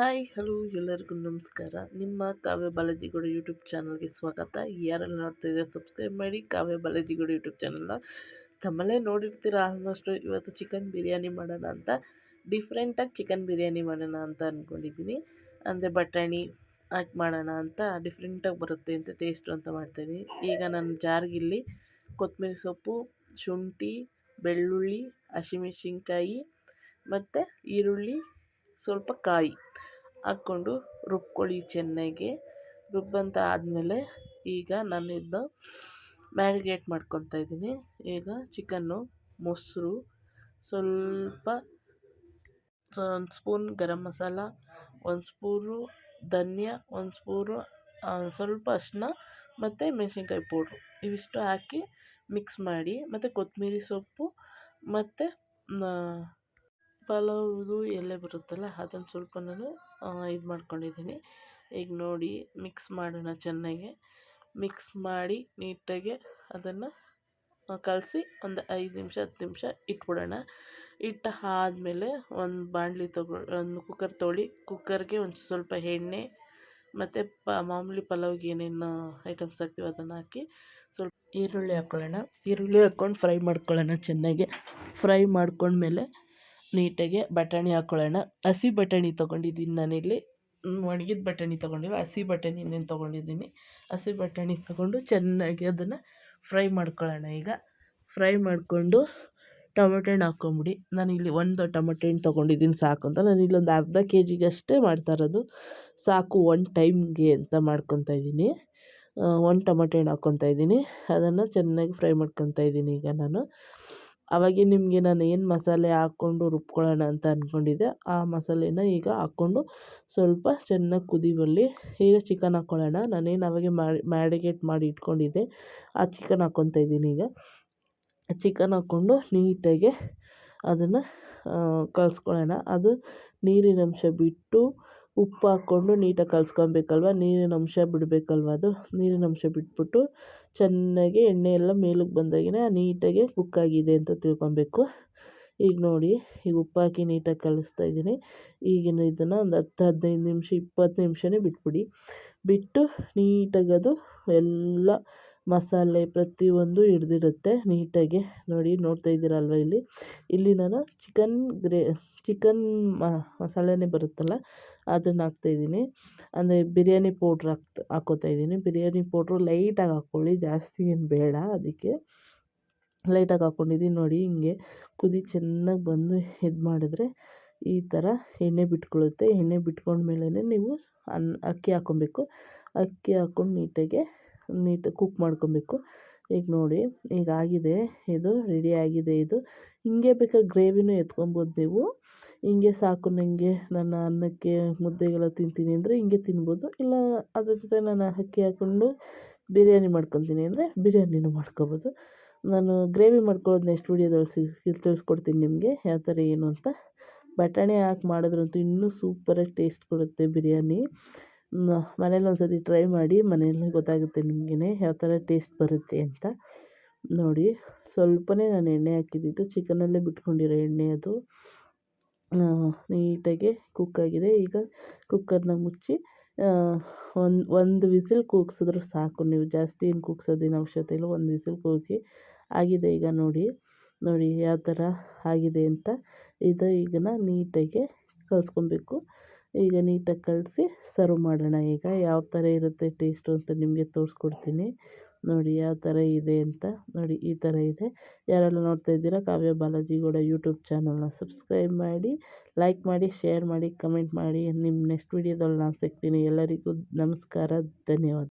Hi, hello ಎಲ್ಲರಿಗೂ ನಮಸ್ಕಾರ. ನಿಮ್ಮ ಕಾವ್ಯ ಬಾಲಾಜಿಗೌಡ ಯೂಟ್ಯೂಬ್ ಚಾನಲ್ಗೆ ಸ್ವಾಗತ. ಯಾರೆಲ್ಲ ನೋಡ್ತಾ ಇದ್ದಾರೆ ಸಬ್ಸ್ಕ್ರೈಬ್ ಮಾಡಿ ಕಾವ್ಯ ಬಾಲಾಜಿಗೌಡ ಯೂಟ್ಯೂಬ್ ಚಾನಲ್ನ ತಮ್ಮಲ್ಲೇ ನೋಡಿರ್ತೀರ ಆಲ್ಮೋಸ್ಟು ಇವತ್ತು ಚಿಕನ್ ಬಿರಿಯಾನಿ ಮಾಡೋಣ ಅಂತ. ಡಿಫ್ರೆಂಟಾಗಿ ಚಿಕನ್ ಬಿರಿಯಾನಿ ಮಾಡೋಣ ಅಂತ ಅಂದ್ಕೊಂಡಿದ್ದೀನಿ ಅಂದರೆ ಬಟಾಣಿ ಹಾಕಿ ಮಾಡೋಣ ಅಂತ ಡಿಫ್ರೆಂಟಾಗಿ ಬರುತ್ತೆ ಅಂತ ಟೇಸ್ಟು ಅಂತ ಮಾಡ್ತಾಯಿದ್ದೀನಿ ಈಗ ನಾನು ಜಾರ್ಗಿಲ್ಲಿ ಕೊತ್ತಂಬರಿ ಸೊಪ್ಪು, ಶುಂಠಿ, ಬೆಳ್ಳುಳ್ಳಿ, ಹಸಿಮೆಣ್ಸಿನ್ಕಾಯಿ ಮತ್ತು ಈರುಳ್ಳಿ ಸ್ವಲ್ಪ ಕಾಯಿ ಹಾಕ್ಕೊಂಡು ರುಬ್ಕೊಳ್ಳಿ ಚೆನ್ನಾಗಿ. ರುಬ್ಬಂತ ಆದಮೇಲೆ ಈಗ ನಾನು ಇದನ್ನ ಮ್ಯಾರಿಗೇಟ್ ಮಾಡ್ಕೊತಾ ಇದ್ದೀನಿ. ಈಗ ಚಿಕನ್ನು, ಮೊಸರು, ಸ್ವಲ್ಪ ಒಂದು ಸ್ಪೂನ್ ಗರಂ ಮಸಾಲ, ಒಂದು ಸ್ಪೂನು ಧನಿಯಾ, ಒಂದು ಸ್ಪೂನು ಸ್ವಲ್ಪ ಅರಿಶಿನ ಮತ್ತು ಮೆಣಸಿನ್ಕಾಯಿ ಪೌಡ್ರು. ಇವಿಷ್ಟು ಹಾಕಿ ಮಿಕ್ಸ್ ಮಾಡಿ ಮತ್ತು ಕೊತ್ತಂಬ್ರಿ ಸೊಪ್ಪು ಮತ್ತು ಪಲಾವ್ದು ಎಲೆ ಬರುತ್ತಲ್ಲ, ಅದನ್ನು ಸ್ವಲ್ಪ ನಾನು ಇದು ಮಾಡ್ಕೊಂಡಿದ್ದೀನಿ. ಈಗ ನೋಡಿ ಮಿಕ್ಸ್ ಮಾಡೋಣ ಚೆನ್ನಾಗಿ. ಮಿಕ್ಸ್ ಮಾಡಿ ನೀಟಾಗಿ ಅದನ್ನು ಕಲಸಿ ಒಂದು ಐದು ನಿಮಿಷ, ಹತ್ತು ನಿಮಿಷ ಇಟ್ಬಿಡೋಣ. ಇಟ್ಟು ಆದಮೇಲೆ ಒಂದು ಬಾಣಲಿ ತಗೊ, ಒಂದು ಕುಕ್ಕರ್ ತೊಳಿ. ಕುಕ್ಕರ್ಗೆ ಒಂದು ಸ್ವಲ್ಪ ಎಣ್ಣೆ, ಮತ್ತು ಪ, ಮಾಮೂಲಿ ಪಲಾವ್ಗೆ ಏನೇನು ಐಟಮ್ಸ್ ಹಾಕ್ತೀವಿ ಅದನ್ನು ಹಾಕಿ ಸ್ವಲ್ಪ ಈರುಳ್ಳಿ ಹಾಕ್ಕೊಳ್ಳೋಣ ಈರುಳ್ಳಿ ಹಾಕ್ಕೊಂಡು ಫ್ರೈ ಮಾಡ್ಕೊಳ್ಳೋಣ ಚೆನ್ನಾಗಿ. ಫ್ರೈ ಮಾಡ್ಕೊಂಡ್ಮೇಲೆ ನೀಟಾಗಿ ಬಟಾಣಿ ಹಾಕ್ಕೊಳ್ಳೋಣ ಹಸಿ ಬಟಾಣಿ ತೊಗೊಂಡಿದ್ದೀನಿ ನಾನಿಲ್ಲಿ. ಒಣಗಿದ ಬಟಾಣಿ ತೊಗೊಂಡಿಲ್ಲ, ಹಸಿ ಬಟಾಣಿನೇ ತೊಗೊಂಡಿದ್ದೀನಿ. ಹಸಿ ಬಟಾಣಿ ತೊಗೊಂಡು ಚೆನ್ನಾಗಿ ಅದನ್ನು ಫ್ರೈ ಮಾಡ್ಕೊಳ್ಳೋಣ ಈಗ. ಫ್ರೈ ಮಾಡಿಕೊಂಡು ಟೊಮೆಟೊ ಹಣ್ಣು ಹಾಕ್ಕೊಂಬಿಡಿ. ನಾನು ಇಲ್ಲಿ ಒಂದು ಟೊಮೆಟೊ ಹಣ್ಣು ತೊಗೊಂಡಿದ್ದೀನಿ ಸಾಕು ಅಂತ. ನಾನು ಇಲ್ಲೊಂದು ಅರ್ಧ ಕೆ ಜಿಗಷ್ಟೇ ಮಾಡ್ತಾ ಇರೋದು. ಸಾಕು ಒನ್ ಟೈಮ್ಗೆ ಅಂತ ಮಾಡ್ಕೊತಾ ಇದ್ದೀನಿ. ಒಂದು ಟೊಮೆಟೊ ಹಣ್ಣು ಹಾಕ್ಕೊತಾ ಇದ್ದೀನಿ. ಅದನ್ನು ಚೆನ್ನಾಗಿ ಫ್ರೈ ಮಾಡ್ಕೊತಾ ಇದ್ದೀನಿ ಈಗ ನಾನು. ಅವಾಗೆ ನಿಮಗೆ ನಾನು ಏನು ಮಸಾಲೆ ಹಾಕ್ಕೊಂಡು ರುಬ್ಕೊಳ್ಳೋಣ ಅಂತ ಅಂದ್ಕೊಂಡಿದ್ದೆ ಆ ಮಸಾಲೆನ ಈಗ ಹಾಕ್ಕೊಂಡು ಸ್ವಲ್ಪ ಚೆನ್ನಾಗಿ ಕುದಿ ಬರಲಿ. ಈಗ ಚಿಕನ್ ಹಾಕ್ಕೊಳ್ಳೋಣ. ನಾನೇನು ಅವಾಗೆ ಮ್ಯಾರಿಗೇಟ್ ಮಾಡಿ ಇಟ್ಕೊಂಡಿದ್ದೆ, ಆ ಚಿಕನ್ ಹಾಕ್ಕೊತ ಇದ್ದೀನಿ ಈಗ. ಚಿಕನ್ ಹಾಕ್ಕೊಂಡು ನೀಟಾಗಿ ಅದನ್ನು ಕಲಿಸ್ಕೊಳ್ಳೋಣ. ಅದು ನೀರಿನಂಶ ಬಿಟ್ಟು ಉಪ್ಪು ಹಾಕ್ಕೊಂಡು ನೀಟಾಗಿ ಕಲ್ಸ್ಕೊಬೇಕಲ್ವ? ನೀರಿನ ಅಂಶ ಬಿಡಬೇಕಲ್ವ ಅದು? ನೀರಿನ ಅಂಶ ಬಿಟ್ಬಿಟ್ಟು ಚೆನ್ನಾಗಿ ಎಣ್ಣೆ ಎಲ್ಲ ಮೇಲಕ್ಕೆ ಬಂದಾಗಿನೇ ನೀಟಾಗಿ ಕುಕ್ಕಾಗಿದೆ ಅಂತ ತಿಳ್ಕೊಬೇಕು. ಈಗ ನೋಡಿ, ಈಗ ಉಪ್ಪು ಹಾಕಿ ನೀಟಾಗಿ ಕಲಿಸ್ತಾ ಇದ್ದೀನಿ. ಈಗಿನ ಇದನ್ನು ಒಂದು ಹತ್ತು, ಹದಿನೈದು ನಿಮಿಷ, ಇಪ್ಪತ್ತು ನಿಮಿಷನೇ ಬಿಟ್ಬಿಡಿ. ಬಿಟ್ಟು ನೀಟಾಗಿ ಅದು ಎಲ್ಲ ಮಸಾಲೆ ಪ್ರತಿಯೊಂದು ಹಿಡ್ದಿರುತ್ತೆ ನೀಟಾಗಿ. ನೋಡಿ, ನೋಡ್ತಾ ಇದ್ದೀರಲ್ವ ಇಲ್ಲಿ? ಇಲ್ಲಿ ನಾನು ಚಿಕನ್ ಗ್ರೇ, ಚಿಕನ್ ಮಸಾಲೆನೇ ಬರುತ್ತಲ್ಲ, ಅದನ್ನು ಹಾಕ್ತಾಯಿದ್ದೀನಿ ಅಂದರೆ ಬಿರಿಯಾನಿ ಪೌಡ್ರ್ ಹಾಕ್ತಾ ಹಾಕ್ಕೋತಾ ಇದ್ದೀನಿ. ಬಿರಿಯಾನಿ ಪೌಡ್ರು ಲೈಟಾಗಿ ಹಾಕ್ಕೊಳ್ಳಿ, ಜಾಸ್ತಿ ಏನು ಬೇಡ ಅದಕ್ಕೆ. ಲೈಟಾಗಿ ಹಾಕ್ಕೊಂಡಿದ್ದೀನಿ. ನೋಡಿ, ಹಿಂಗೆ ಕುದಿ ಚೆನ್ನಾಗಿ ಬಂದು ಇದು ಮಾಡಿದ್ರೆ ಈ ಥರ ಎಣ್ಣೆ ಬಿಟ್ಕೊಳ್ಳುತ್ತೆ. ಎಣ್ಣೆ ಬಿಟ್ಕೊಂಡ್ಮೇಲೆ ನೀವು ಅನ್ನ, ಅಕ್ಕಿ ಹಾಕ್ಕೊಬೇಕು. ಅಕ್ಕಿ ಹಾಕ್ಕೊಂಡು ನೀಟಾಗಿ ನೀಟಾಗಿ ಕುಕ್ ಮಾಡ್ಕೊಬೇಕು. ಈಗ ನೋಡಿ, ಈಗ ಆಗಿದೆ ಇದು ರೆಡಿ ಆಗಿದೆ ಇದು. ಹಿಂಗೆ ಬೇಕಾದ್ರೆ ಗ್ರೇವಿನೂ ಎತ್ಕೊಬೋದು ನೀವು. ಹಿಂಗೆ ಸಾಕು ನನಗೆ ನನ್ನ ಅನ್ನಕ್ಕೆ ಮುದ್ದೆಗೆಲ್ಲ ತಿಂತೀನಿ ಅಂದರೆ ಹಿಂಗೆ ತಿನ್ಬೋದು. ಇಲ್ಲ ಅದ್ರ ಜೊತೆ ನಾನು ಅಕ್ಕಿ ಹಾಕ್ಕೊಂಡು ಬಿರಿಯಾನಿ ಮಾಡ್ಕೊತೀನಿ ಅಂದರೆ ಬಿರಿಯಾನಿನೂ ಮಾಡ್ಕೊಬೋದು. ನಾನು ಗ್ರೇವಿ ಮಾಡ್ಕೊಳ್ಳೋದು ನೆಕ್ಸ್ಟ್ ವೀಡಿಯೋದಲ್ಲಿ ತಿಳಿಸ್ಕೊಡ್ತೀನಿ ನಿಮಗೆ ಯಾವ ಥರ ಏನು ಅಂತ. ಬಟಾಣಿ ಹಾಕಿ ಮಾಡಿದ್ರಂತೂ ಇನ್ನೂ ಸೂಪರಾಗಿ ಟೇಸ್ಟ್ ಕೊಡುತ್ತೆ ಬಿರಿಯಾನಿ. ಮನೇಲಿ ಒಂದು ಸರ್ತಿ ಟ್ರೈ ಮಾಡಿ ಮನೆಯಲ್ಲೇ ಗೊತ್ತಾಗುತ್ತೆ ನಿಮಗೇ ಯಾವ ಥರ ಟೇಸ್ಟ್ ಬರುತ್ತೆ ಅಂತ ನೋಡಿ. ಸ್ವಲ್ಪನೇ ನಾನು ಎಣ್ಣೆ ಹಾಕಿದ್ದಿದ್ದು ಚಿಕನಲ್ಲೇ ಬಿಟ್ಕೊಂಡಿರೋ ಎಣ್ಣೆ ಅದು. ನೀಟಾಗಿ ಕುಕ್ಕಾಗಿದೆ ಈಗ ಕುಕ್ಕರ್ನ ಮುಚ್ಚಿ ಒಂದು ಒಂದು ವಿಸಿಲ್ ಕೂಗ್ಸಿದ್ರೆ ಸಾಕು. ನೀವು ಜಾಸ್ತಿ ಏನು ಕೂಗ್ಸೋದೇನು ಅವಶ್ಯಕತೆ ಇಲ್ಲ, ಒಂದು ವಿಸಿಲ್ ಕೂಗಿ ಆಗಿದೆ ಈಗ ನೋಡಿ. ನೋಡಿ ಯಾವ ಥರ ಆಗಿದೆ ಅಂತ. ಇದು ಈಗನ ನೀಟಾಗಿ ಕಲಿಸ್ಕೊಬೇಕು. ಈಗ ನೀಟಾಗಿ ಕಲಸಿ ಸರ್ವ್ ಮಾಡೋಣ. ಈಗ ಯಾವ ಥರ ಇರುತ್ತೆ ಟೇಸ್ಟು ಅಂತ ನಿಮಗೆ ತೋರಿಸ್ಕೊಡ್ತೀನಿ. ನೋಡಿ ಯಾವ ಥರ ಇದೆ ಅಂತ. ನೋಡಿ ಈ ಥರ ಇದೆ. ಯಾರೆಲ್ಲ ನೋಡ್ತಾ ಇದ್ದೀರಾ, ಕಾವ್ಯ ಬಾಲಾಜಿ ಕೂಡ ಯೂಟ್ಯೂಬ್ ಚಾನಲ್ನ ಸಬ್ಸ್ಕ್ರೈಬ್ ಮಾಡಿ ಲೈಕ್ ಮಾಡಿ ಶೇರ್ ಮಾಡಿ ಕಮೆಂಟ್ ಮಾಡಿ. ನಿಮ್ಮ ನೆಕ್ಸ್ಟ್ ವೀಡಿಯೋದಲ್ಲಿ ನಾನು ಸಿಗ್ತೀನಿ. ಎಲ್ಲರಿಗೂ ನಮಸ್ಕಾರ, ಧನ್ಯವಾದ.